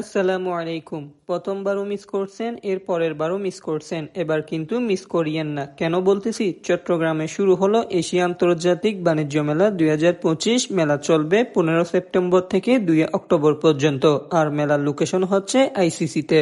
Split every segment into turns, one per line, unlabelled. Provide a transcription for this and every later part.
আসসালামু আলাইকুম। প্রথমবারও মিস করছেন এর পরের বারও মিস করছেন। এবার কিন্তু মিস করিয়েন না। কেন বলতেছি? চট্টগ্রামে শুরু হলো এশিয়া আন্তর্জাতিক বাণিজ্য মেলা দুই হাজার পঁচিশ। মেলা চলবে পনেরো সেপ্টেম্বর থেকে দুই অক্টোবর পর্যন্ত। আর মেলার লোকেশন হচ্ছে আইসিসিতে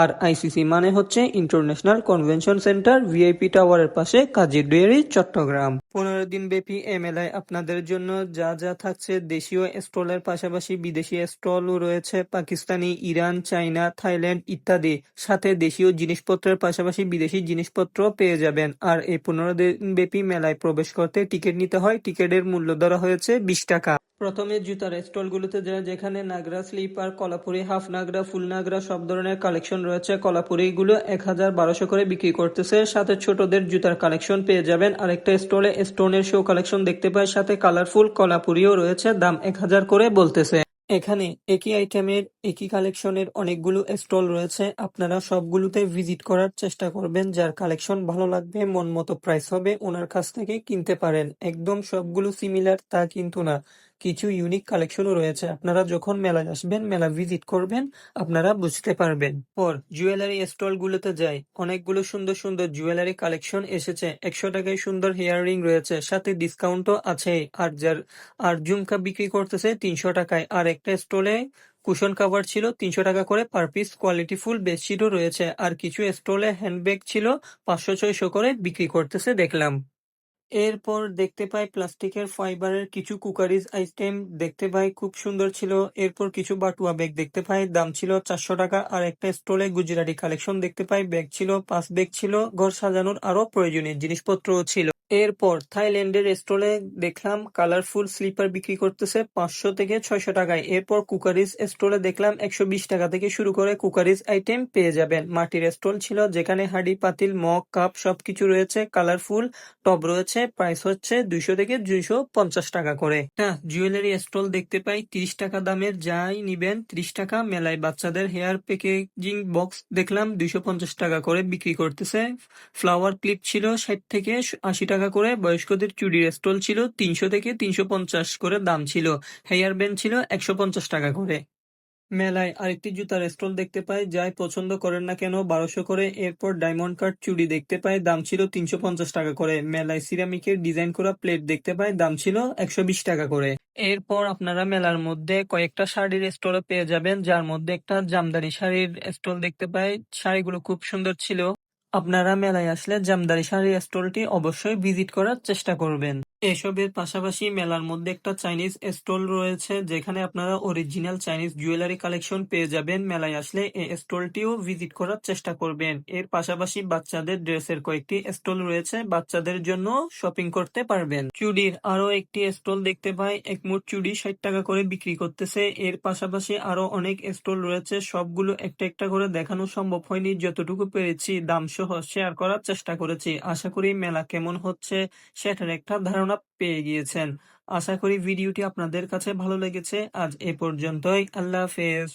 আর আইসিসি মানে হচ্ছে ইন্টারন্যাশনাল কনভেনশন সেন্টার ভিআইপি টাওয়ারের পাশে কাজী ডুয়ারি, চট্টগ্রাম। পনেরো দিন ব্যাপী এ মেলায় আপনাদের জন্য যা যা থাকছে, দেশীয় স্টলের পাশাপাশি বিদেশি স্টলও রয়েছে, পাকিস্তানি ইরান, চায়না, থাইল্যান্ড ইত্যাদি সাথে দেশীয় জিনিসপত্রের পাশাপাশি বিদেশি জিনিসপত্র পেয়ে যাবেন। আর এই পনেরো দিন ব্যাপী মেলায় প্রবেশ করতে টিকিট নিতে হয়। টিকিটের মূল্য ধরা হয়েছে বিশ টাকা। প্রথমে জুতার স্টলগুলোতে যায়, যেখানে nagra slipper, Kolhapuri, half nagra, full nagra সব ধরনের কালেকশন রয়েছে। কলাপুরি গুলো এক হাজার বারোশো করে বিক্রি করতেছে। সাথে ছোটদের জুতার কালেকশন পেয়ে যাবেন। আরেকটা স্টলে স্টোনের শো কালেকশন দেখতে পাই। সাথে কালারফুল কলাপুরিও রয়েছে। দাম এক হাজার করে বলতেছে। এখানে একই আইটেমের, একই কালেকশনের অনেকগুলো স্টল রয়েছে। আপনারা সবগুলোতে ভিজিট করার চেষ্টা করবেন, যার কালেকশন ভালো লাগবে, মন মতো প্রাইস হবে, ওনার কাছ থেকে কিনতে পারেন। একদম সবগুলো সিমিলার তা কিন্তু না। কিছু ইউনিক কালেকশনও রয়েছে। আপনারা যখন মেলায় আসবেন, মেলা ভিজিট করবেন, আপনারা বুঝতে পারবেন। পর জুয়েলারি স্টল গুলোতে যাই। অনেকগুলো সুন্দর সুন্দর জুয়েলারি কালেকশন এসেছে। একশো টাকায় সুন্দর হেয়ার রিং রয়েছে। সাথে ডিসকাউন্টও আছে। আর যার, আর ঝুমকা বিক্রি করতেছে তিনশো টাকায়। আর একটা স্টলে কুশন কাভার ছিল তিনশো টাকা করে পার পিস কোয়ালিটি ফুল বেডশিটও রয়েছে। আর কিছু স্টলে হ্যান্ডব্যাগ ছিল পাঁচশো, ছয়শো করে বিক্রি করতেছে দেখলাম। এরপর দেখতে পাই প্লাস্টিকের ফাইবারের কিছু কুকারিজ আইটেম দেখতে পাই, খুব সুন্দর ছিল। এরপর কিছু বাটুয়া ব্যাগ দেখতে পাই, দাম ছিল চারশো টাকা। আর একটা স্টলে গুজরাটি কালেকশন দেখতে পাই, ব্যাগ ছিল, পাঁচ ব্যাগ ছিল। ঘর সাজানোর আরও প্রয়োজনীয় জিনিসপত্রও ছিল। এরপর থাইল্যান্ডের স্টলে দেখলাম কালারফুল স্লিপার বিক্রি করতেছে পাঁচশো থেকে ছয়শো টাকায়। এরপর কুকারিজ স্টলে দেখলাম একশো বিশ টাকা থেকে শুরু করে কুকারিজ আইটেম পেয়ে যাবেন। মাটির স্টল ছিল যেখানে হাঁড়ি, পাতিল, মগ, কাপ সবকিছু রয়েছে, কালারফুল টব রয়েছে, প্রাইস হচ্ছে দুইশো থেকে দুইশো পঞ্চাশ টাকা করে। হ্যাঁ জুয়েলারি স্টল দেখতে পাই, তিরিশ টাকা দামের, যাই নিবেন, ত্রিশ টাকা, মেলায় বাচ্চাদের হেয়ার প্যাকেজিং বক্স দেখলাম দুইশো পঞ্চাশ টাকা করে বিক্রি করতেছে। ফ্লাওয়ার ক্লিপ ছিল ষাট থেকে আশি টাকা করে বয়স্কদের চুড়ির স্টল ছিল তিনশো থেকে তিনশো পঞ্চাশ করে দাম ছিল। হেয়ার ব্যান্ড ছিল একশো পঞ্চাশ টাকা করে। মেলায় আরেকটি জুতার স্টল দেখতে পাই, যাই পছন্দ করেন না কেন বারোশো করে। এরপর ডায়মন্ড কাট চুড়ি দেখতে পাই, দাম ছিল তিনশো পঞ্চাশ টাকা করে। মেলায় সিরামিকের ডিজাইন করা প্লেট দেখতে পাই, দাম ছিল একশো বিশ টাকা করে। এরপর আপনারা মেলার মধ্যে কয়েকটা শাড়ির স্টল পেয়ে যাবেন, যার মধ্যে একটা জামদানি শাড়ির স্টল দেখতে পাই। শাড়িগুলো খুব সুন্দর ছিল। আপনারা মেলায় আসলে জামদানি শাড়ির স্টলটি অবশ্যই ভিজিট করার চেষ্টা করবেন। এসবের পাশাপাশি মেলার মধ্যে একটা চাইনিজ স্টল রয়েছে, যেখানে আপনারা অরিজিনাল চাইনিজ জুয়েলারি কালেকশন পেয়ে যাবেন। মেলায় আসলে এই স্টলটিও ভিজিট করার চেষ্টা করবেন। এর পাশাপাশি বাচ্চাদের ড্রেসের কয়েকটি স্টল রয়েছে, বাচ্চাদের জন্য শপিং করতে পারবেন। চুড়ির আরও একটি স্টল দেখতে পাই একমুট চুড়ি ষাট টাকা করে বিক্রি করতেছে। এর পাশাপাশি আরও অনেক স্টল রয়েছে, সবগুলো একটা একটা করে দেখানো সম্ভব হয়নি, যতটুকু পেরেছি দাম সহ শেয়ার করার চেষ্টা করেছি। আশা করি মেলা কেমন হচ্ছে, সেটার একটা ধারণা পেয়ে গিয়েছেন। আশা করি ভিডিওটি আপনাদের কাছে ভালো লেগেছে। আজ এ পর্যন্তই। আল্লাহ হাফেজ।